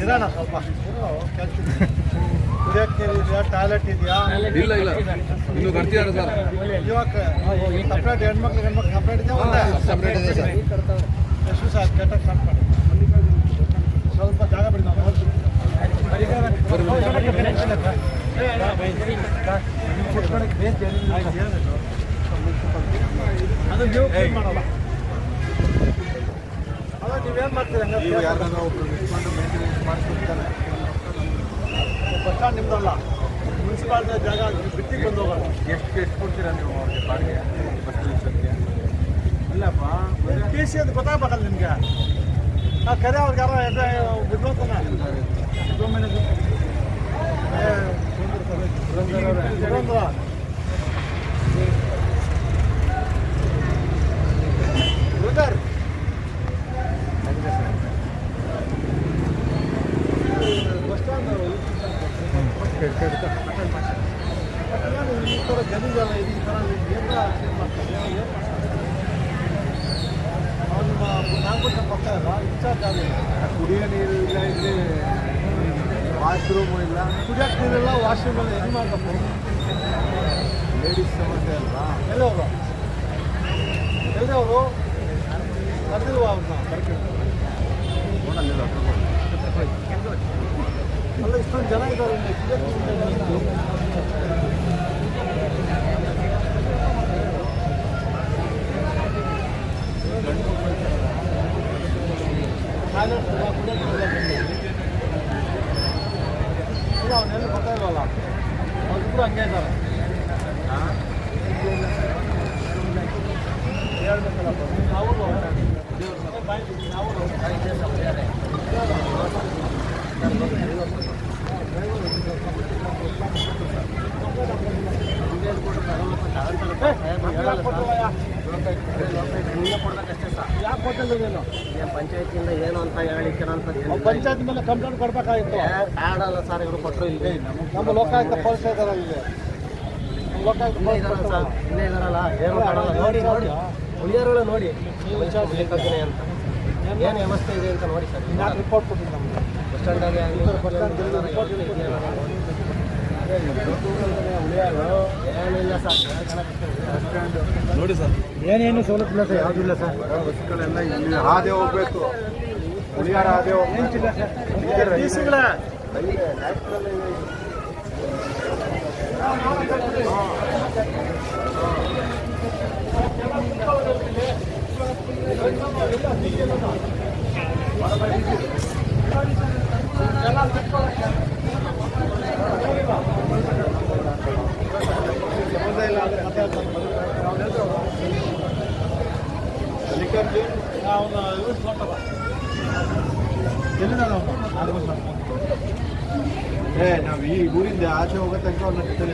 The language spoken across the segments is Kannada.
ಇರೋಣ ಸ್ವಲ್ಪ. ಕುಡಿಯಕ್ಕೆ ನೀರು ಇದೆಯಾ ಟಾಯ್ಲೆಟ್ ಇದೆಯಾ? ಇಲ್ಲ ಇಲ್ಲ. ಇನ್ನು ಬರ್ತಿದ್ದಾರೆ ಸರ್ ಇವಾಗ ಸಪ್ರೇಟ್ ಹೆಣ್ಮಕ್ಳು ಹೆಣ್ಮಕ್ಳು ಸಪ್ರೇಟ್ ಇದೆಯಾ ಸಪ್ರೇಟ್ ಇದೆ ಸರ್. ಎಷ್ಟು ಸಾಕು ಕೆಟ್ಟ ಸ್ಟಾರ್ಟ್ ಮಾಡಿ. ಸ್ವಲ್ಪ ಜಾಗ ಬಿಡಿ ನಾವು ಅದು ನೀವು ಮಾಡಲ್ಲ. ನೀವೇನು ಮಾಡ್ತೀರಿ ಹಂಗಾದ್ರೆ? Bus stand ನಿಮ್ದಲ್ಲ? ಮುನ್ಸಿಪಾಲ್ಟಿ ಜಾಗ ಬಿಟ್ಟಿಗೆ ಬಂದು ಹೋಗೋಣ ಎಷ್ಟು ಎಷ್ಟು ಕೊಡ್ತೀರಾ ನೀವು ಅವ್ರಿಗೆ ಬಾಡಿಗೆ ಬಸ್ ನಿಲ್ಸೋಕ್ಕೆ? ಅಲ್ಲಪ್ಪ ಟಿ ಸಿ ಅದು ಗೊತ್ತಾಗಬೇಕಲ್ಲ ನಿಮಗೆ. ಆ ಕರೆ ಅವ್ರಿಗೆ ಯಾರೋ ಎದೆ ಬಿದ್ದೋತಾನೆ ಸುರೇಂದ್ರ ಬ್ರದರ್ ಬಸ್ ಸ್ಟ್ಯಾಂಡ್ ಈ ಥರ ಗಲೀಜಲ್ಲ ಇದು ಈ ಥರ ಏನು ಮಾಡ್ತಾರೆ ಏನು ಅವ್ನು ನಾಲ್ಕು ಪಕ್ಕ ಇಲ್ಲ ಇನ್ಚಾರ್ಜ್ ಆಗಲಿಲ್ಲ ಕುಡಿಯೋ ನೀರು ಇಲ್ಲ ಇಲ್ಲಿ ವಾಶ್ರೂಮು ಇಲ್ಲ ಕುಡಿಯಕ್ಕೆ ನೀರಿಲ್ಲ ವಾಶ್ರೂಮ್ ಎಲ್ಲ ಹೆಂಗೆ ಮಾಡ್ಬೇಕು ಲೇಡೀಸ್ ಸಮಸ್ಯೆ ಅಲ್ವಾ ಎಲ್ಲವರು ಎಲ್ಲವರು ಕರೆದಿಲ್ವ ಅವ್ರನ್ನ ನೋಡಲ್ಲ ಅಲ್ಲ ಇಷ್ಟೊಂದು ಜನ ಇದ್ದಾರೆ ಇಲ್ಲಿ ಕುಡಿಯಕ್ಕೆ ನೀರಿಲ್ಲ. ಟಾಯ್ಲೆಟ್ ಇಲ್ಲ, ಕುಡಿಯಕ್ಕೆ ನೀರಿಲ್ಲ ಬಂದು. ಇಲ್ಲ ಅವನ್ನೆಲ್ಲ ಗೊತ್ತಾಯಿಲ್ವಲ್ಲ ಅವ್ರಿಬ್ರು ಹಂಗೆ ಇದ್ದಾರೆ ಹೇಳ್ಬೇಕಲ್ಲಪ್ಪ ನಾವು ನಾವು ಯಾಕೆ ಪಂಚಾಯತಿಯಿಂದ ಏನು ಅಂತ ಹೇಳಿಕೆ ಅಂತ ಪಂಚಾಯತ್ ಮೇಲೆ ಕಂಪ್ಲೇಂಟ್ ಕೊಡ್ಬೇಕಾಗಿತ್ತು. ಆಡಲ್ಲ ಸರ್ ಇವರು ಕೊಟ್ಟರು ಇಲ್ಲಿ ನಮ್ಮ ಲೋಕಾಯುಕ್ತ ಪೊಲೀಸ್ ಇದಾರೆ ಇಲ್ಲಿ. ಲೋಕಾಯುಕ್ತ ಸರ್ ಇದಾರಲ್ಲ. ಏನು ನೋಡಿ ನೋಡಿ. ಉಳಿಯೋರುಗಳು ನೋಡಿ. ಪಂಚಾಯತ್ ಅಂತ. ಏನು ವ್ಯವಸ್ಥೆ ಇದೆ ಅಂತ ನೋಡಿ ಸರ್. ರಿಪೋರ್ಟ್ ಕೊಟ್ಟಿದ್ದು ನಮಗೆ? ಬಸ್ ಸ್ಟ್ಯಾಂಡಾಗೆ ಆಗಲಿ ಬಸ್ ಸ್ಟ್ಯಾಂಡ್ ಏನಿಲ್ಲ ಸರ್ ನೋಡಿ ಸರ್. ಏನೇನು ಸವಲತ್ತು ಇಲ್ಲ ಸರ್? ಯಾವುದಿಲ್ಲ ಸರ್. ಬಸ್ಗಳೆಲ್ಲ ಇಲ್ಲಿ ಹಾದೆ ಹೋಗ್ಬೇಕು. ಹುಳಿಯಾರ ಹಾದೆ ಹೋಗ್ಬೇಕು. ಟಿ ಸಿಗಳ ಅವನು ಯೂಸ್ ಮಾಡ್ತಲ್ಲ ಎಲ್ಲಿದ್ದಾನೆ ಅವನು ಏ, ನಾವು ಈ ಊರಿಂದ ಆಚೆ ಹೋಗೋ ತನಕ ಅವ್ರನ್ನ ಜೊತೆ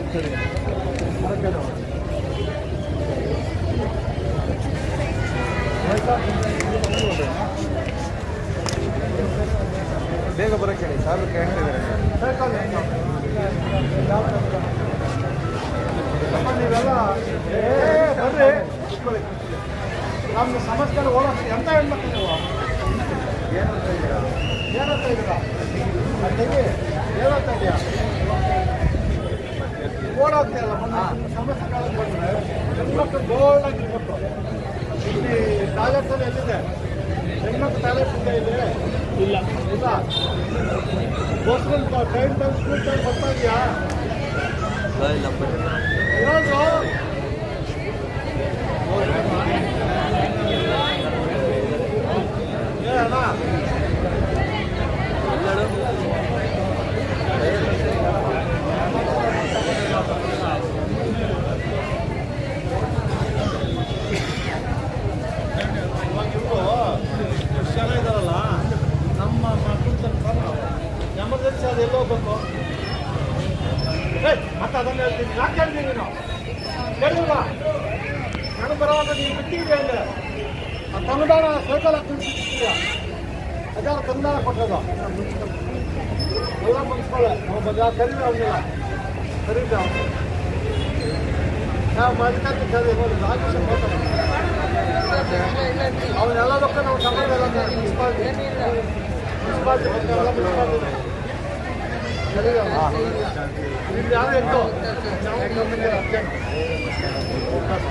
ಬೇಗ ಬರೋಕ್ಕೆ ಹೇಳಿ ಸಾವಿರ ಕೇಳ್ತಿದ್ದಾರೆ ನೀವೆಲ್ಲ ಏ ಬರ್ರಿ ನಮ್ಮ ಸಮಸ್ಯೆಗಳು ಓಡೋದು ಎಂತ ನೀವು ಏನಂತ ಇದ್ದೀರಾ ಏನಂತ ಇದ್ದೀರಾ ತೆಗಿ ಏನಂತ ಇದೆಯಾ ಓಡೋಗ್ತಿಯಲ್ಲ ಮೊನ್ನೆ ಸಮಸ್ಯೆಗಳು ಬಂದರೆ ಹೆಣ್ಮಕ್ಳು ಗೋಲ್ಡ್ ಆಗಿರ್ಬೇಕು ಇಲ್ಲಿ. ಟಾಯ್ಲೆಟ್ಸಲ್ಲಿ ಎಲ್ಲಿದೆ ಹೆಣ್ಮಕ್ಳು ಟಾಯ್ಲೆಟ್ ಇದೆ ಇಲ್ಲಿ. ಇಲ್ಲ ಇಲ್ಲ ಬಸ್ಗಳು ಟೈಮ್ ಟೈಮ್ ಸ್ಕೂಲ್ ಟೈಮ್ ಬರ್ತಾ ಇದೆಯಾ ಏ ಅಣ್ಣ ಇವಾಗ ಇವರು ಎಷ್ಟು ಜನ ಇದಾರಲ್ಲ ನಮ್ಮ ಮಕ್ಕಳು ಸ್ವಲ್ಪ ಎಮರ್ಜೆನ್ಸಿ ಅದು ಎಲ್ಲೋ ಹೋಗ್ಬೇಕು ಏಯ್, ಮತ್ತೆ ಅದನ್ನ ಹೇಳ್ತೀನಿ ಯಾಕೆ ಹೇಳ್ತೀನಿ ನೀನು ಹೇಳಿಲ್ವಾ ನನಗೆ ಬರುವಾಗ ನೀನು ಬಿಟ್ಟಿದ್ದೆ ಅಂದ್ರೆ ಆ ತಂದಾಣ ಸೈಕಲ್ ಹಾಕ್ತೀನಿ ಅದಾರ ತಂದಾಣ ಕೊಟ್ಟದ ಎಲ್ಲ ಮುಗಿಸ್ಕೊಳ್ಳೆ ಅವ್ನು ಕರೀವಿ ಅವನಿಲ್ಲ ಕರೀವಿ ಅವನು ನಾವು ಮಧ್ಯಾಹ್ನ ಸರಿ ನೋಡಿ ರಾಜೇಶ ಅವನ್ನೆಲ್ಲದಕ್ಕೂ ನಾವು ಸಂಬಂಧ ಇಲ್ಲ ಮುನ್ಸಿಪಾಲ್ಟಿ ಮುನ್ಸಿಪಾಲ್ಟಿ ಎಲ್ಲ ಮುನ್ಸಿಪಾಲ್ಟಿ ಸರಿ ಯಾರು ಇತ್ತು ನಾವು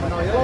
ನಾವು ಎಲ್ಲೋ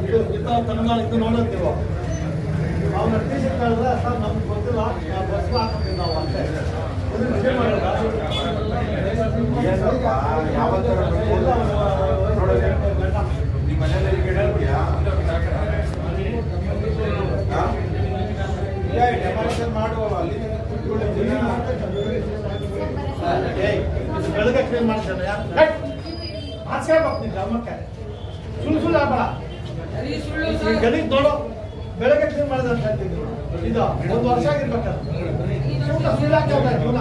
ಹಾಕೊಂಡು ಇದು ಇದು ನೋಡುತ್ತೀವೋ ಅವನ ಸರ್ ನಮ್ಗೆ ಗೊತ್ತಿಲ್ಲ ನಾವು ಬಸ್ ಹಾಕೊಂಡಿದ್ದು ನಾವು ಅಂತ. ನೋಡೋದು? ಮಾಡುವ ಅಲ್ಲಿ ಬೆಳಗ್ಗೆ ಕ್ಲೀನ್ ಮಾಡ್ತಾರೆ ಯಾಕೆ ಸುಳ್ಳು ಸುಳ್ಳು ಆಗ್ಬೇಡ ಗಣಿತ ನೋಡೋ. ಬೆಳಗ್ಗೆ ಕ್ಲೀನ್ ಮಾಡಿದ ಅಂತ ಹೇಳ್ತಿದ್ರು ಇದು ಒಂದು ವರ್ಷ ಆಗಿರ್ಬೇಕಾದ್ರೆ ಜೀವನ.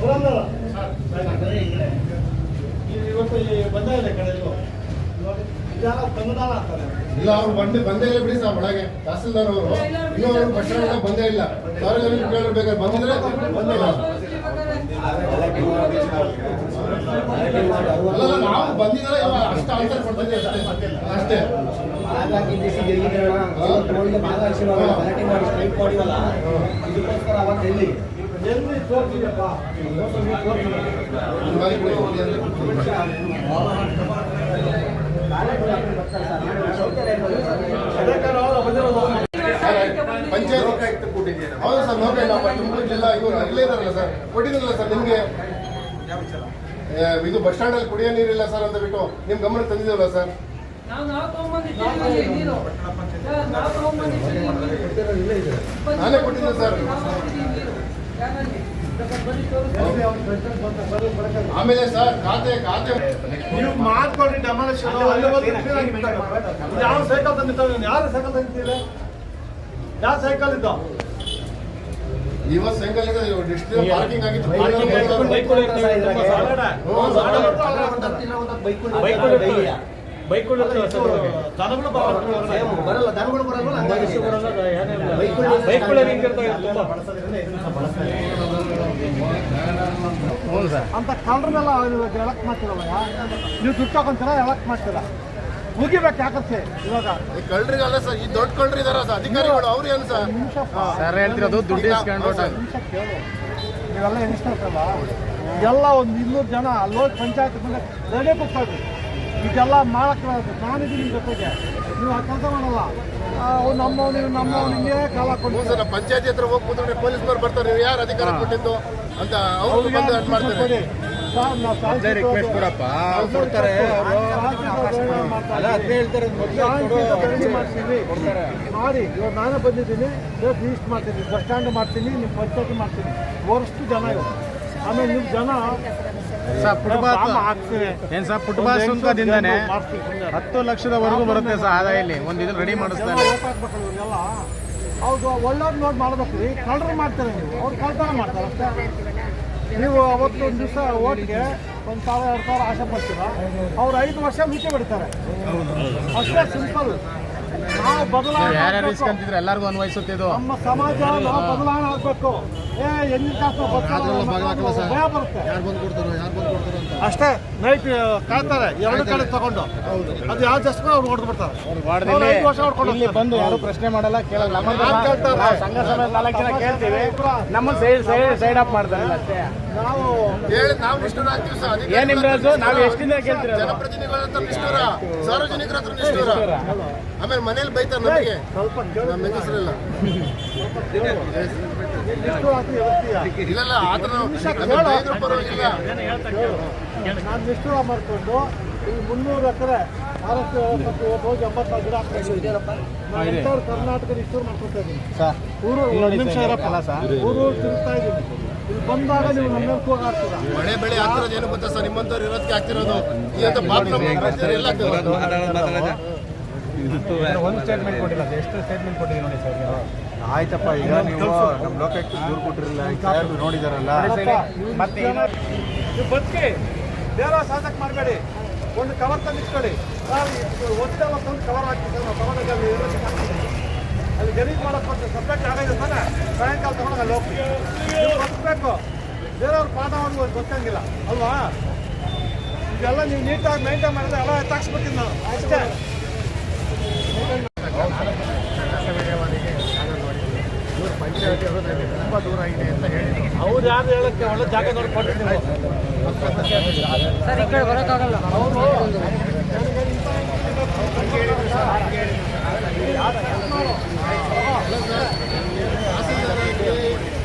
ಪುರಂದರ. ಇವತ್ತು ಬಂದ ಕಡೆ ಇಲ್ಲ ಅವ್ರು ಬಂದು ಬಂದೇ ಇಲ್ಲ ಬಿಡಿ ಸರ್ ಒಳಗೆ. ತಹಸೀಲ್ದಾರ್ ಅವರು. ಇನ್ನೂ ಅವರು ಬಸ್ ಸ್ಟ್ಯಾಂಡ್ ಬಂದೇ ಇಲ್ಲ. ಸಾರ್ವಜನಿಕ ಕೇಳಿರ್ಬೇಕಾದ್ರೆ ಬಂದಿದ್ರೆ ಬಂದಿಲ್ಲ. ನಾವು ಇವಾಗ ಅಷ್ಟು ಆನ್ಸರ್ ಅಷ್ಟೇ ಪಂಚಾಯತ್ ಹೌದು ಸರ್ ನೋಡ್ರಿ ನಮ್ಮ ತುಮಕೂರು ಜಿಲ್ಲಾ ಇವರು ಇಲ್ಲೇ ಇದಾರಲ್ಲ ಸರ್. ಕೊಟ್ಟಿದ್ರಲ್ಲ ಸರ್ ನಿಮ್ಗೆ ಇದು ಬಸ್ ಸ್ಟ್ಯಾಂಡ್ ಅಲ್ಲಿ ಕುಡಿಯೋ ನೀರಿಲ್ಲ ಸರ್ ಅಂತ ಬಿಟ್ಟು ನಿಮ್ ಗಮನ ತಂದಿದ್ದೀವಲ್ಲ ಸರ್ ನಾನೇ ಕೊಟ್ಟಿದ್ದೆ ಸರ್ ಆಮೇಲೆ ಸರ್ ಖಾತೆ ಖಾತೆ ನೀವು ಮಾಡ್ಕೊಳ್ರಿ ಅಲ್ಲಿ ಯಾವ ಸೈಕಲ್ ತಂದಿದ್ದಾವೆ ಯಾರು ಸೈಕಲ್ ತಂದಿದ್ದೀರಾ ಯಾವ ಸೈಕಲ್ ಇದ್ದು? ಇವತ್ತು ಪಾರ್ಕಿಂಗ್ ಆಗಿತ್ತು ಬೈಕ್ಗಳು ಬರಲ್ಲ ದನಗಳು ಬರಲ್ಲ ಬೈಕ್ಗಳು ತುಂಬಾ. ಅಂತ ಕಳ್ಳರನ್ನೆಲ್ಲ ಎಳಕ್ ಮಾಡ್ತಿರಲ್ಲ ನೀವು ದುಡ್ಡು ತಗೊಂತೀರ ಎಳಕ್ ಮಾಡ್ತೀರ ಮುಗಿಬೇಕು ಯಾಕತ್ತೆ ಇವಾಗ. ಈ ಕಳ್ರಿಗಲ್ಲ ಸರ್ ಈ ದೊಡ್ಡ ಕಳ್ಳರಿ ಇದಾರ ಸರ್ ಅಧಿಕಾರಿಗಳು ಅವ್ರು ಏನು ಸರ್? ಸರ್ ಹೇಳ್ತಿರೋದು ದುಡ್ಡು ಇಸ್ಕೊಂಡು ಇವೆಲ್ಲ ಕೇಳು. ನೀವೆಲ್ಲ ಎಣಿಸ್ತಲ್ಲ ಎಲ್ಲ ಒಂದು ಇನ್ನೂರು ಜನ ಅಲ್ಲೋಗಿ ಪಂಚಾಯತ್ ಮುಂದೆ ರೆಡಿ ಕೊಡ್ತಾರೆ ಇದೆಲ್ಲ ಮಾಡಕ್ಕೆ ನಾನಿದ್ದೀನಿ ನಿಮ್ಮ ಜೊತೆಗೆ. ನೀವು ಆ ಕೆಲಸ ಮಾಡಲ್ಲ. ನಮ್ಮವನು ನಮ್ಮವನಿಗೆ ಕಾಲ ಕೊಡ್ತೀವಿ ಸರ್ ಪಂಚಾಯತಿ ಹತ್ರ ಹೋಗಿ ಕೂತ್ರೆ ಪೊಲೀಸ್ನವ್ರು ಬರ್ತಾರೆ ನೀವು ಯಾರು ಅಧಿಕಾರ ಕೊಟ್ಟಿದ್ದು ಅಂತ ಅವ್ರು ಬಂದು ಅದ್ ರಿಕ್ವೆಸ್ಟ್ ಕೊಡಪ್ಪ. ಕೊಡ್ತಾರೆ ಮಾಡಿ ಇವಾಗ ನಾನೇ ಬಂದಿದ್ದೀನಿ ಬಸ್ ಈಸ್ಟ್ ಮಾಡ್ತೀನಿ ಬಸ್ ಸ್ಟ್ಯಾಂಡ್ ಮಾಡ್ತೀನಿ ನಿಮ್ಮ ಪಂಚಾಯತಿ ಮಾಡ್ತೀನಿ. ವರ್ಷ ಜನ ಇದೆ ಆಮೇಲೆ ನಿಮ್ಮ ಜನ. ಏನ್ ಸರ್ ಫುಟ್ಬಾಲ್ ಸುಂಕದಿಂದಾನೆ. ಹತ್ತು ಲಕ್ಷದವರೆಗೂ ಬರುತ್ತೆ ಸರ್ ಆದಾಯ ಇಲ್ಲಿ. ಒಂದು ರೆಡಿ ಮಾಡಿಸ್ತಾರೆ. ಹೌದು ಒಳ್ಳೇದು ನೋಡಿ ಮಾಡ್ಬೇಕು ರೀ. ಕಳ್ಳರು ಮಾಡ್ತಾರೆ ನೀವು. ಅವ್ರು ಕಳ್ತನ ಮಾಡ್ತಾರೆ ಅಷ್ಟೇ. ನೀವು ಅವತ್ತು ಒಂದು ದಿವಸ ಓಟ್ಗೆ ಒಂದು ಸಾವಿರ ಎರಡು ಸಾವಿರ ಆಸೆ ಪಡ್ತೀರ? ಅವ್ರು ಐದು ವರ್ಷ ಮಿತಿ ಬಿಡ್ತಾರೆ. ಅಷ್ಟೇ ಸಿಂಪಲ್. ನಾವು ಬದಲಾವಣೆ. ಇಸ್ಕೊಂತಿದ್ರೆ? ಎಲ್ಲರಿಗೂ ಅನ್ವಯಿಸುತ್ತೆ ಇದು. ನಮ್ಮ ಸಮಾಜ ನಾವು ಬದಲಾವಣೆ ಆಗ್ಬೇಕು. ಏ ಎಲ್ಲಿ ಭಯ ಬರುತ್ತೆ. ಯಾರು ಬಂದು ಕೊಡ್ತಾರೋ ಯಾರು ಬಂದು ಕೊಡ್ತಾರೋ ಅಂತ. ಅಷ್ಟೇ. ನೈಟ್ ಕಾಯ್ತಾರೆ. ಎರಡು ಕಡೆ ತಗೊಂಡು. ಅದು ಯಾವ ಜಸ್ಟ್ ಅವ್ರು ಹೊಡೆದು ಬಿಡ್ತಾರೆ ಅವ್ರು ಐದು ವರ್ಷ ಹೊಡ್ಕೊಂಡು ಇಲ್ಲಿ ಬಂದು ಯಾರು ಪ್ರಶ್ನೆ ಮಾಡಲ್ಲ ಕೇಳಲ್ಲ. ನಮ್ಮನ್ನ ಕೇಳ್ತಾರೆ? ನಾವು ಸಂಘ ಸಮೇತ ನಾಲ್ಕು ಜನ ಕೇಳ್ತೀವಿ. ನಮ್ಮ ಸೈಡ್ ಸೈಡ್ ಸೈಡ್ ಅಪ್ ಮಾಡ್ತಾರೆ ಅಷ್ಟೇ. ನಾವು ಹೇಳಿ ನಾವು ನಿಷ್ಠುರ ಆಗ್ತೀವಿ ಸರ್. ಏನು ನಿಮ್ದು ನಾವು ಎಷ್ಟಿಂದ ಕೇಳ್ತೀರಲ್ಲ? ಜನಪ್ರತಿನಿಧಿಗಳ ಹತ್ರ ನಿಷ್ಠುರ. ಸಾರ್ವಜನಿಕರ ಹತ್ರ ನಿಷ್ಠುರ. ಆಮೇಲೆ ಮನೇಲಿ ಬೈತಾರೆ ನಮಗೆ. ಸ್ವಲ್ಪ. ನಮ್ಮ ಹೆಸರಿಲ್ಲ. ಇಲ್ಲ ನಮಗೆ ಬೈದ್ರು ಪರವಾಗಿಲ್ಲ ನಾನು ಮಾಡಿಕೊಂಡು ಈ ಮುನ್ನೂರು ಎಕರೆ ಹೋಗಿ ಎಂಬತ್ತಾರು ಗಿಡ ಹಾಕ್ತಾ ನಾನು ಎಂಟೂರು ಕರ್ನಾಟಕ ನಿಷ್ಠುರ ಮಾಡ್ಕೊತಾ ಇದ್ದೀನಿ ಊರು ಒಂದು ನಿಮಿಷ ಸರ್, ಇರಪ್ಪ. ಅಲ್ಲ ಸರ್. ಊರು ತಿರುಗ್ತಾ ಇದ್ದೀನಿ ಇಲ್ಲಿ ಬಂದಾಗ ನೀವು ನನ್ನ ಮಳೆ ಬೆಳೆ ಆಗ್ತಿರೋದು ಏನು ಗೊತ್ತಾ ಸರ್? ನಿಮ್ಮಂತವ್ರು ಇರೋದಕ್ಕೆ ಆಗ್ತಿರೋದು. ಒಂದು ಸ್ಟೇಟ್ಮೆಂಟ್ ಕೊಟ್ಟಿಲ್ಲ ಎಷ್ಟು ಸ್ಟೇಟ್ಮೆಂಟ್ ಕೊಟ್ಟಿದ್ದೀನಿ ನೋಡಿ ಸರ್. ಆಯ್ತಪ್ಪ ಈಗ ನೀವು ನಮ್ಮ ಲೋಕಾಯುಕ್ತ ದೂರು ಕೊಟ್ಟಿರಲ್ಲ ನೋಡಿದಾರಲ್ಲ? ಮತ್ತೆ ಬದುಕಿ ಬೇರೆ ಸಾಧಕ ಮಾಡಬೇಡಿ ಒಂದು ಕವರ್ ತಂದಿಟ್ಕೊಳ್ಳಿ ಸರ್ ಒಂದೆಲ್ಲ ತಂದು ಕವರ್ ಹಾಕ್ತೀವಿ ನಾವು ತಗೊಂಡಾಗ ಅಲ್ಲಿ. ಅಲ್ಲಿ ಗರೀಬ್ ಮಾಡೋಕ್ಕೆ ಸಪ್ರೇಟ್ ಆಗಿದೆ ತಾನೆ ಸಾಯಂಕಾಲ ತಗೊಂಡಾಗ ಅಲ್ಲಿ ಹೋಗ್ತೀವಿ ನೀವು ಬದುಕಬೇಕು ಬೇರೆಯವ್ರ ಪಾಠ ಅವ್ರಿಗೆ ಗೊತ್ತಂಗಿಲ್ಲ ಅಲ್ವಾ ಇದೆಲ್ಲ ನೀವು ನೀಟಾಗಿ ಮೈಂಟೈನ್ ಮಾಡಿದ್ರೆ ಎಲ್ಲ ಎತ್ತಾಕ್ಸ್ಬೇಕಿದ್ದು ನಾವು ಅಷ್ಟೇ ಪಂಚಾಯತಿ ಅವರು ತುಂಬಾ ದೂರ ಆಗಿದೆ ಅಂತ ಹೇಳಿ ಅವ್ರು ಯಾರು ಹೇಳಕ್ಕೆ ಒಳ್ಳೆ ಜಾಗ ನೋಡಿ ಕೊಟ್ಟಿದ್ದೀವಿ ಸರ್ ಈ ಕಡೆ ಬರೋಕ್ಕಾಗಲ್ಲ.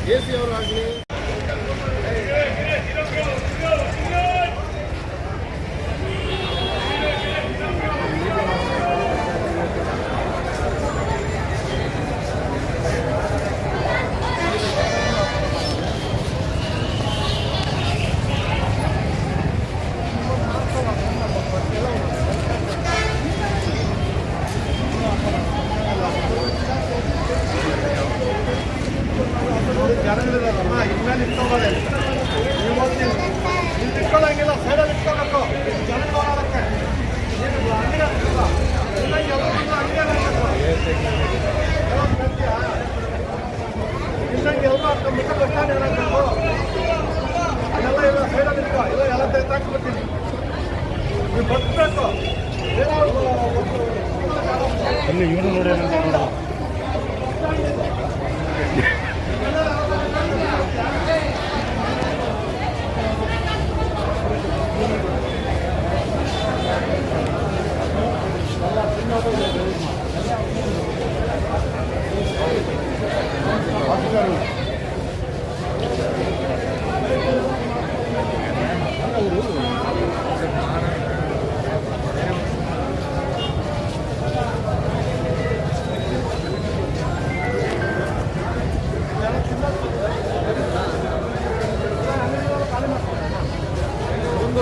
ಎ ಸಿ ಅವರಾಗಲಿ ಜನಗಳಿರಲ್ಲ ಇನ್ಮೇಲೆ ಇಟ್ಕೊಂಬೋದೆ ನೀವು ಹೋಗ್ತೀನಿ ಇಲ್ಲಿ ಇಟ್ಕೊಳ್ಳಂಗಿಲ್ಲ ಸೈಡಲ್ಲಿ ಇಟ್ಕೋಬೇಕು ಜನಗಳು ಓಡಾಡಕ್ಕೆ ನೀವು ಅಂಗಡಿ ಹತ್ತಿರ ಇಲ್ಲ ಎಲ್ಲರೂ ಅಂಗಡಿ ಇಲ್ಲಂಗೆ ಎಲ್ಲರೂ ಹಾಕೊಂಡ್ಬಿಟ್ಟು ಬಸ್ ಸ್ಟ್ಯಾಂಡ್ ಏನಾಗಬೇಕು ಅದೆಲ್ಲ ಇಲ್ಲ ಸೈಡಲ್ಲಿ ಇಟ್ಕೋ ಇಲ್ಲ ಎಲ್ಲ ತೆಗೆದಾಕ್ಬಿಡ್ತೀನಿ ನೀವು ಬದುಕಬೇಕು ಏನಾದ್ರು ಇಲ್ಲಿ ಇವನು ನೋಡಿ ಏನಂತ ನೋಡಲ್ಲ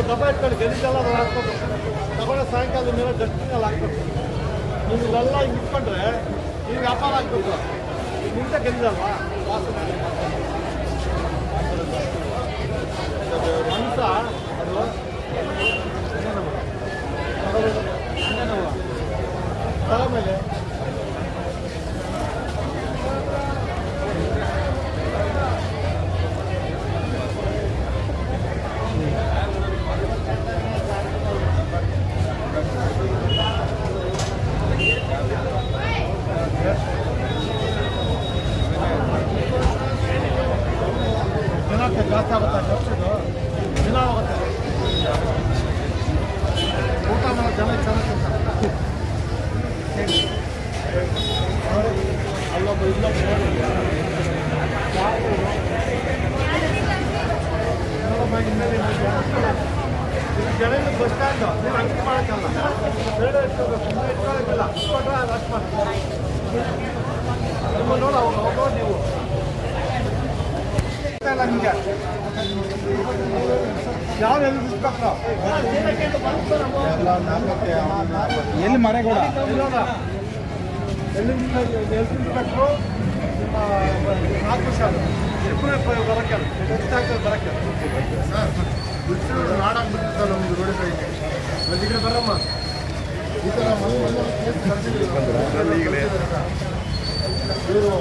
ಡಬ್ಬ ಇಟ್ಕೊಂಡು ಗಲೀಜೆಲ್ಲ ಹಾಕ್ಬೇಕು. ತಗೊಂಡು ಸಾಯಂಕಾಲದ ಮೇಲೆ ಡಸ್ಟ್ಬಿನಲ್ಲಿ ಹಾಕ್ಬೇಕು. ನೀವು ಇಲ್ಲೆಲ್ಲ ಹಿಂಗೆ ಇಟ್ಕೊಂಡ್ರೆ ಈ ವ್ಯಾಪಾರ ಆಗ್ಬೇಕು. ಮುಂದೆ ಗೆಲ್ಲಲ್ವಾ ವಾಸನೆ ಮನುಷ್ಯ ಅದು ಆಮೇಲೆ ದಿನಕ್ಕೆ ಜನ ಬಸ್ ನೀವು ಅಂಗಡಿ ಮಾಡೋಕ್ಕಲ್ಲ. ಬೇಡ ಇಟ್ಕೋಬೇಕು ಇಟ್ಕೊಂಡ್ರೆ ನಿಮ್ಮ ನೋಡಿ ಅವ್ರು ಹೋಗೋದು ನೀವು. ಯಾವ ಎಲ್ಲಿ ಇನ್ಸ್ಪೆಕ್ಟ್ರು ಎಲ್ಲ ನಾಲ್ಕಕ್ಕೆ ಅವನ್ನ ಎಲ್ಲಿ ಬರಕ್ಕೆ ಬರೋಕ್ಕೆ ಸರ್ ಬಿಟ್ಟು ನಾಡಾಗ್ಬಿಟ್ಟು ನಮ್ಮದು ರೋಡ್ ಸೈಡ್ಗೆ ಒಂದು ಕಡೆ ಬರಮ್ಮ. ಈ ಥರ. ಇವರು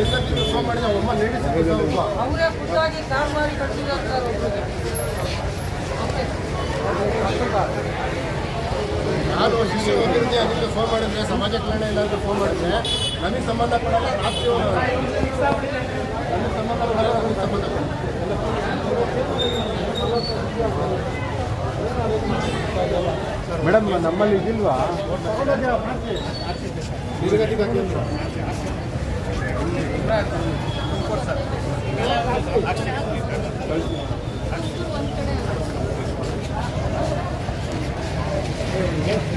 ಎಲ್ಲಕ್ಕಿಂತ ಫೋನ್ ಮಾಡಿದ? ಒಮ್ಮ ಲೇಡೀಸ್ ಒಬ್ಬ. ಅವರೇ ಖುದ್ದಾಗಿ ಕಾರ್ ಮಾಡಿ ಓಕೆ ನಾನು ಶಿಕ್ಷೆ ಒಂದಿರುತ್ತೆ ಅದಕ್ಕೆ ಫೋನ್ ಮಾಡಿದ್ರೆ ಸಮಾಜ ಕಲ್ಯಾಣ ಇಲ್ಲಾಂದ್ರೆ ಫೋನ್ ಮಾಡಿದ್ರೆ ನನಗೆ ಸಂಬಂಧ ಪಡಲ್ಲ ನಮಗೆ ಸಂಬಂಧ ಪಡಲ್ಲ ನಮಗೆ ಸಂಬಂಧ ಮೇಡಮ್ ನಮ್ಮಲ್ಲಿ ಇದಿಲ್ವಾ? ಸರ್